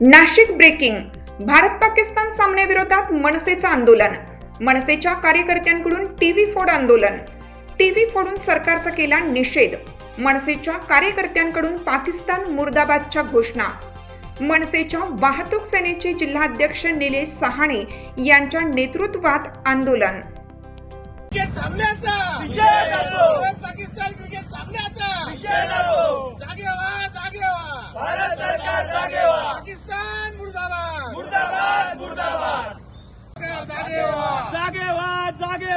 Nashik breaking. Bharat Pakistan सामन्याविरोधात मनसेचं आंदोलन. मनसेच्या कार्यकर्त्यांकडून टीव्ही फोड आंदोलन. टीव्ही फोडून सरकारचा केला निषेध. मनसेच्या कार्यकर्त्यांकडून पाकिस्तान मुर्दाबादच्या घोषणा. मनसेच्या वाहतूक सेनेचे जिल्हाध्यक्ष निलेश सहाणे यांच्या नेतृत्वात आंदोलन. सामन्याचा पाकिस्तान व्हा जागे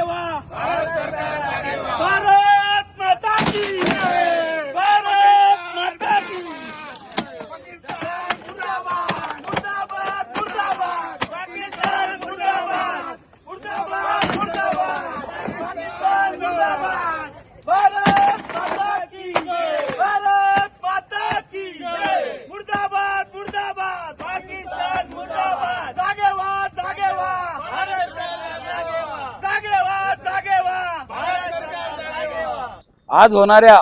आज होणाऱ्या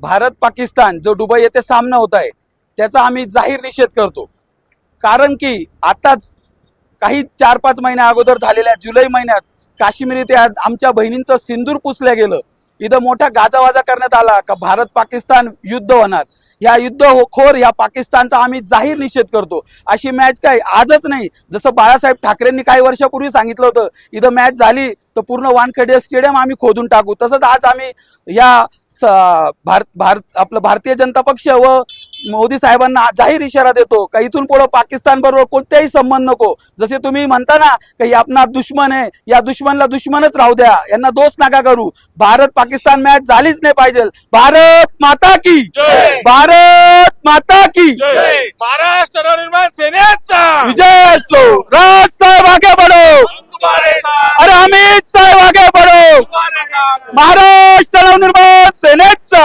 भारत पाकिस्तान जो दुबई येथे सामना होत आहे त्याचा आम्ही जाहीर निषेध करतो. कारण की आताच काही चार पाच महिन्या अगोदर झालेल्या जुलै महिन्यात काश्मीर इथे आज आमच्या बहिणींचं सिंदूर पुसल्या गेलं. इथं मोठा गाजावाजा करण्यात आला का भारत पाकिस्तान युद्ध होणार. या युद्ध हो- खोर या पाकिस्तानचा आम्ही जाहीर निषेध करतो. अशी मॅच काय आजच नाही. जसं बाळासाहेब ठाकरेंनी काही वर्षापूर्वी सांगितलं होतं इथं मॅच झाली तर पूर्ण वानखेडे स्टेडियम आम्ही खोदून टाकू. तसंच आज आम्ही या भारत भारत आपलं भारतीय जनता पक्ष व मोदी साहेबांना जाहीर इशारा देतो. का इथून पुढे पाकिस्तान बरोबर कोणत्याही संबंध नको. जसे तुम्ही म्हणता ना की आपला दुश्मन आहे या दुश्मनला दुश्मनच राहू द्या. यांना दोष नका करू. भारत पाकिस्तान मॅच झालीच नाही पाहिजे. भारत माता की. भारत माता की. महाराष्ट्र नवनिर्माण सेनेचा. विजय असो. राज साहेब आगे बढ़ो. अरे अमित महाराष्ट्र नवनिर्माण सेनेचा.